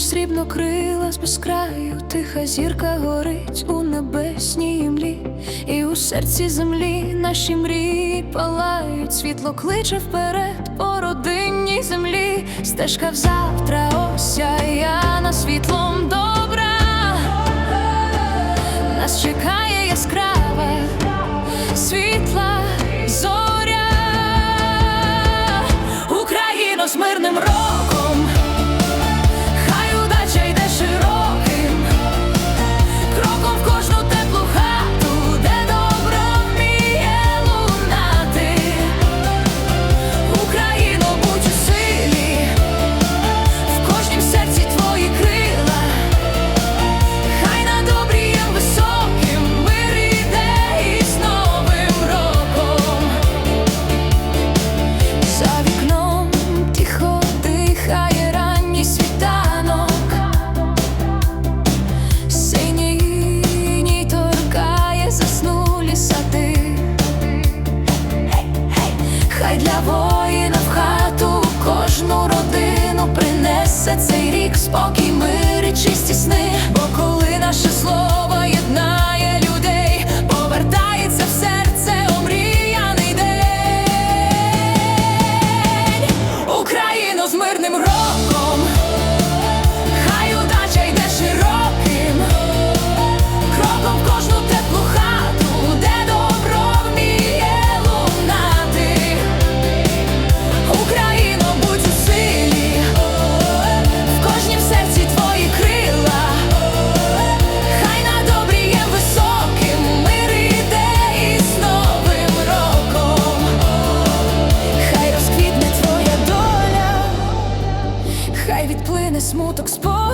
срібно крила з безкраю, тиха зірка горить у небесній імлі, і у серці землі наші мрії палають, світло кличе вперед по родинній землі, стежка в завтра осяяна світлом добра. Нас чекає яскрава світла зоря, Україно з мирним роком, принесе цей рік спокій, мир і чисті сни. Бо коли наше слово єднає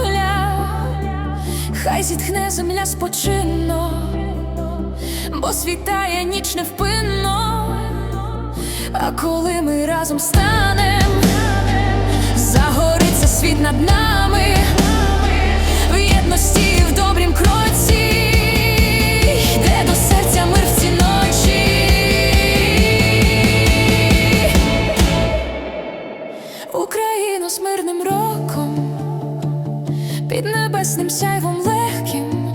поля, хай зітхне земля спочинно, бо світає ніч невпинно. А коли ми разом станем, загориться світ над нами, небесним сяйвом легким,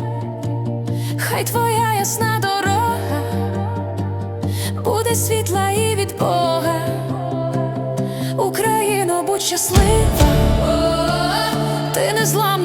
хай твоя ясна дорога буде світла і від Бога. Україно, будь щаслива, ти незламна і права.